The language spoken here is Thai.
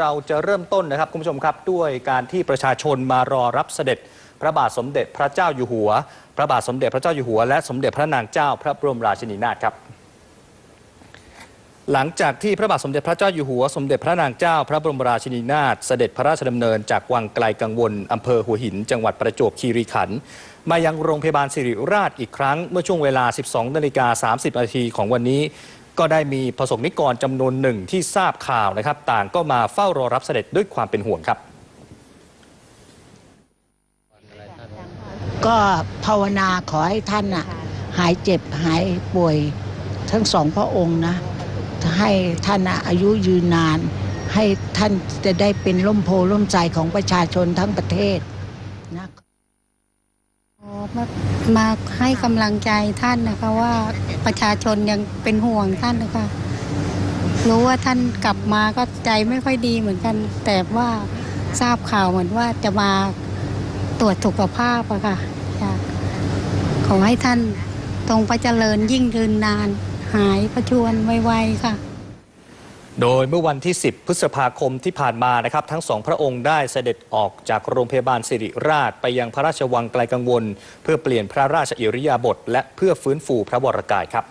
เราจะเริ่มต้นนะครับคุณผู้ชมครับ ด้วยการที่ประชาชนมารอรับเสด็จ พระบาทสมเด็จพระเจ้าอยู่หัว พระบาทสมเด็จพระเจ้าอยู่หัว และสมเด็จพระนางเจ้าพระบรมราชินีนาถครับ หลังจากที่พระบาทสมเด็จพระเจ้าอยู่หัว สมเด็จพระนางเจ้าพระบรมราชินีนาถเสด็จพระราชดำเนินจากวังไกลกังวลอำเภอหัวหิน จังหวัดประจวบคีรีขันธ์มายังโรงพยาบาลสิริราชอีกครั้งเมื่อช่วงเวลา 12นาฬิกา30นาทีของวันนี้ ก็ได้มีประสบนิกรจำนวนหนึ่งที่ทราบข่าวนะครับ ต่างก็มาเฝ้ารอรับเสด็จด้วยความเป็นห่วงครับ ก็ภาวนาขอให้ท่านน่ะหายเจ็บหายป่วยทั้งสองพระองค์นะ ให้ท่านอายุยืนนาน ให้ท่านจะได้เป็นร่มโพล่มใจของประชาชนทั้งประเทศ มามาให้กำลังใจท่านนะคะว่าประชาชนยังเป็นห่วงท่านนะคะรู้ว่าท่านกลับมาก็ใจไม่ค่อยดีเหมือนกัน แต่ว่าทราบข่าวเหมือนว่าจะมาตรวจสุขภาพอะค่ะขอให้ท่านทรงพระเจริญยิ่งยืนนาน หายประชวรไวๆค่ะ โดยเมื่อวันที่ 10 พฤษภาคมที่ผ่านมานะครับ ทั้งสองพระองค์ได้เสด็จออกจากโรงพยาบาลสิริราช ไปยังพระราชวังไกลกังวล เพื่อเปลี่ยนพระราชอิริยาบถและเพื่อฟื้นฟูพระวรกายครับ